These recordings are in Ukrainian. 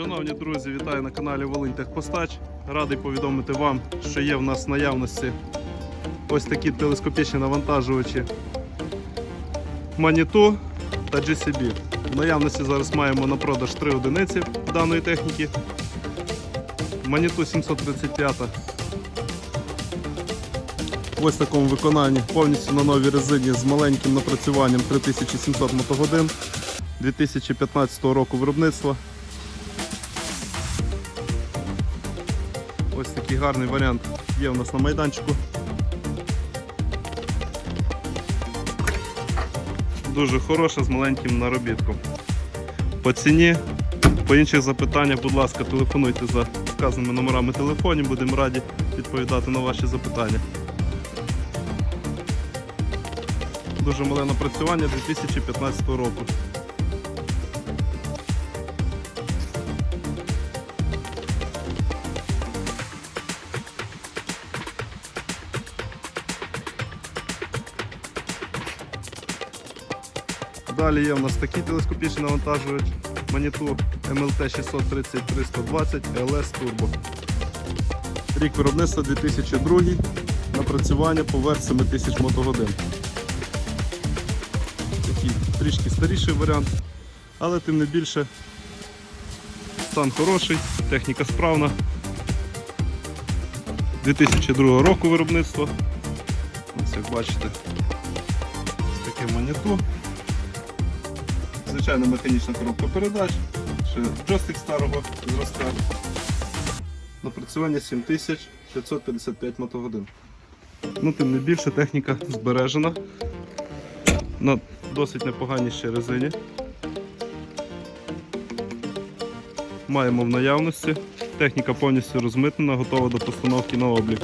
Шановні друзі, вітаю на каналі Волинь Техпостач. Радий повідомити вам, що є в нас в наявності ось такі телескопічні навантажувачі Manitou та GCB. В наявності зараз маємо на продаж три одиниці даної техніки. Manitou 735 в ось такому виконанні повністю на новій резині з маленьким напрацюванням 3700 мотогодин 2015 року виробництва. Ось такий гарний варіант є у нас на майданчику. Дуже хороша з маленьким наробітком. По ціні, по інших запитаннях, будь ласка, телефонуйте за вказаними номерами телефонів, будемо раді відповідати на ваші запитання. Дуже мале напрацювання 2015 року. Далі є у нас такий телескопічний навантажувач Manitou MLT 630 320 LS Turbo. Рік виробництва 2002, напрацювання поверх 7000 мотогодин. Такий трішки старіший варіант, але тим не більше стан хороший, техніка справна. 2002 року виробництва. Ось як бачите, ось таке Manitou. Звичайно механічна коробка передач, ще джойстик старого зразка. Напрацювання 7555 мотогодин. Ну, тим не більше техніка збережена на досить непоганій ще резині. Маємо в наявності. Техніка повністю розмитнена, готова до постановки на облік.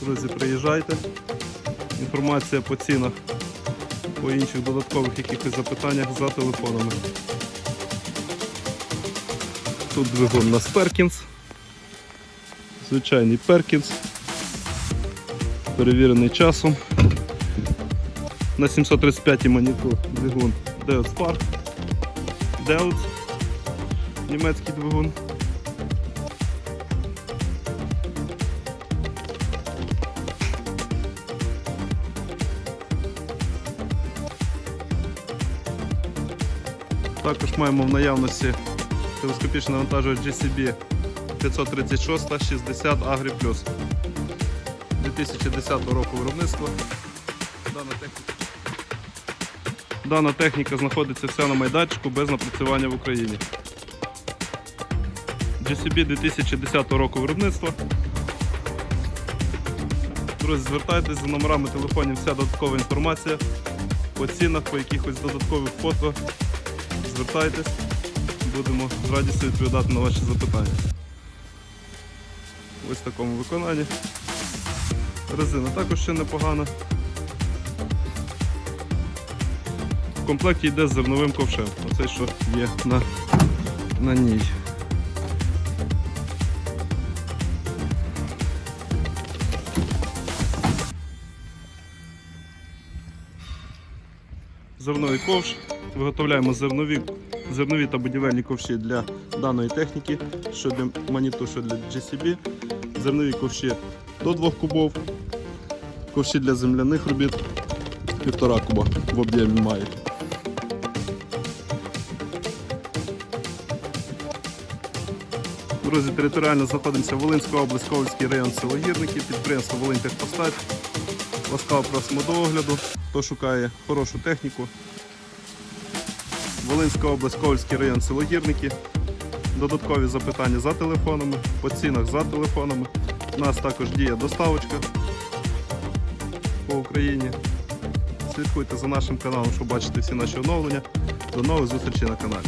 Друзі, приїжджайте. Інформація по цінах по інших додаткових якихось запитаннях за телефонами. Тут двигун нас Perkins. Звичайний Perkins. Перевірений часом. На 735 маніту двигун Deus Spark. Deus. Німецький двигун. Також маємо в наявності телескопічний навантажувач GCB 536 60 Agri Plus 2010 року виробництва. Дана техніка. Дана техніка знаходиться вся на майданчику без напрацювання в Україні. GCB 2010 року виробництва. Друзі, звертайтесь за номерами телефонів, вся додаткова інформація по цінах, по якихось додаткових фото. Звертайтесь, будемо з радістю відповідати на ваші запитання. Ось в такому виконанні. Резина також ще непогана. В комплекті йде з зерновим ковшем. Оце що є на, на ній. Зерновий ковш. Виготовляємо зернові, зернові та будівельні ковші для даної техніки, що для Manitou, що для GCB. Зернові ковші до 2 кубов, ковші для земляних робіт 1,5 куба в об'ємі має. Друзі, територіально знаходимося Волинська область, Ковальський район, село Гірники, підприємство Волинь Техпостать. Ласкаво просимо до огляду, хто шукає хорошу техніку. Волинська область, Ковальський район, село Гірники. Додаткові запитання за телефонами, по цінах за телефонами. У нас також діє доставочка по Україні. Слідкуйте за нашим каналом, щоб бачити всі наші оновлення. До нових зустрічей на каналі.